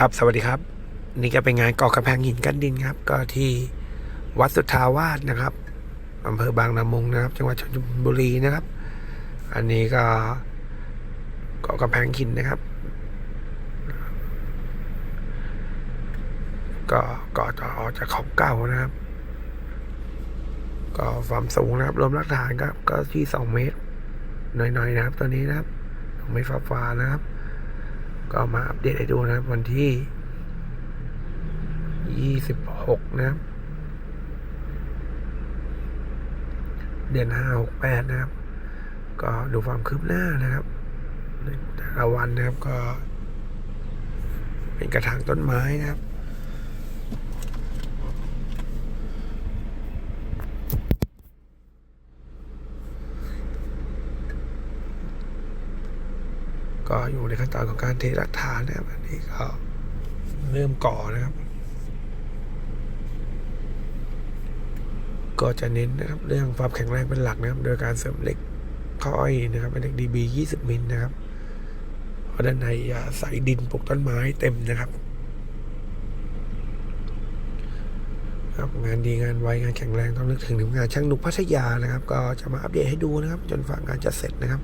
ครับ สวัสดีครับ นี่ก็เป็นงานก่อกระแพงหินกันดินครับ ก็ที่วัดสุทธาวาสนะครับอำเภอบางละมุงนะครับ จังหวัดชลบุรีนะครับ อันนี้ก็ก่อกระแพงหินนะครับ ก็ก่อต่อออกจากของเก่านะครับ ก็ความสูงนะครับ รวมรักฐานครับ ก็ที่สองเมตรหน่อยๆนะครับ ตัวนี้นะครับสองเมตรฟ้าๆนะครับ ก็มาอัปเดตให้ดูนะครับวันที่ยี่สิบหกนะครับ เดือนห้าหกแปดนะครับ ก็ดูความคืบหน้านะครับในแต่ละวันนะครับก็ เป็นกระถางต้นไม้นะครับ ก็อยู่ในขั้นตอนของการเทหลักฐานนะครับอันนี้ก็เริ่มก่อนะครับ ก็จะเน้นนะครับเรื่องความแข็งแรงเป็นหลักนะครับ โดยการเสริมเหล็กข้ออ้อยนะครับเป็นเหล็ก DB 20มิลนะครับเพราะด้านในอ่าใส่ดินปลูกต้นไม้เต็มนะครับครับงานดีงานไวงานแข็งแรงต้องนึกถึงถึงงานช่างหนุกพัทยานะครับ ก็จะมาอัปเดตให้ดูนะครับ จนฝากงานจะเสร็จนะครับ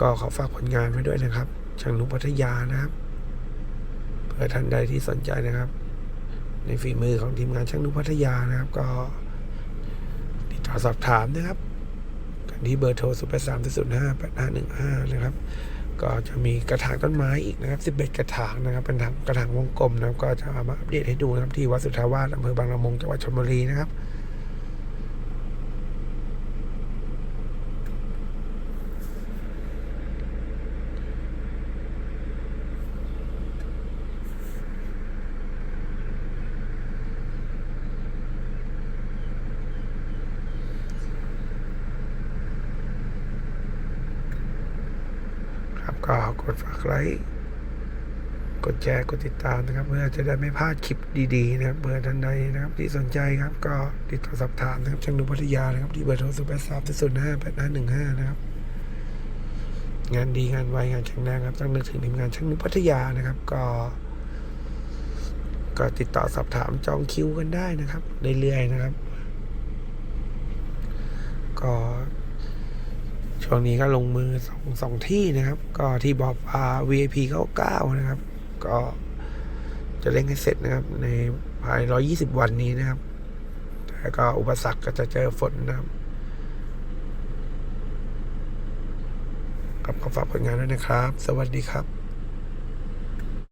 ก็ขอฝากผลงานไว้ด้วยนะครับช่างนุพัทยานะครับเพื่อท่านใดที่สนใจนะครับ ในฝีมือของทีมงานช่างนุพัทยานะครับ ก็ติดต่อสอบถามนะครับกันที่เบอร์โทร 0 8 3 0 5 8 5 1 5 นะครับ ก็จะมีกระถางต้นไม้อีกนะครับ 11 กระถางนะครับ เป็นกระถางวงกลมนะครับ ก็จะเอามาอัปเดตให้ดูนะครับที่วัดสุทธาวาสอำเภอบางละมุงจังหวัดชลบุรีนะครับ ก็กดฝากไลค์กดแชร์กดติดตามนะครับ เพื่อจะได้ไม่พลาดคลิปดีๆนะครับเพื่อท่านใดนะครับ ที่สนใจครับก็ติดต่อสอบถามนะครับช่างดูพัทยานะครับที่เบอร์โทรศูนย์แปดสามศูนย์ห้าแปดห้าหนึ่งห้านะครับ งานดีงานไวงานแข็งแรงครับต้องนึกถึงทีมงานช่างนุพัทยานะครับ ก็ ก็ติดต่อสอบถามจองคิวกันได้นะครับเรื่อยๆนะครับ ก็ ช่วงนี้ก็ลงมือสองสองที่นะครับ ก็ที่บอปลา VIP 99 นะครับ ก็จะเล่นให้เสร็จนะครับ ในภายร้อยี่สิบวันนี้นะครับแต่ก็อุปสรรคก็จะเจอฝนนะครับกับขอฝากผลงานด้วยนะครับ สวัสดีครับ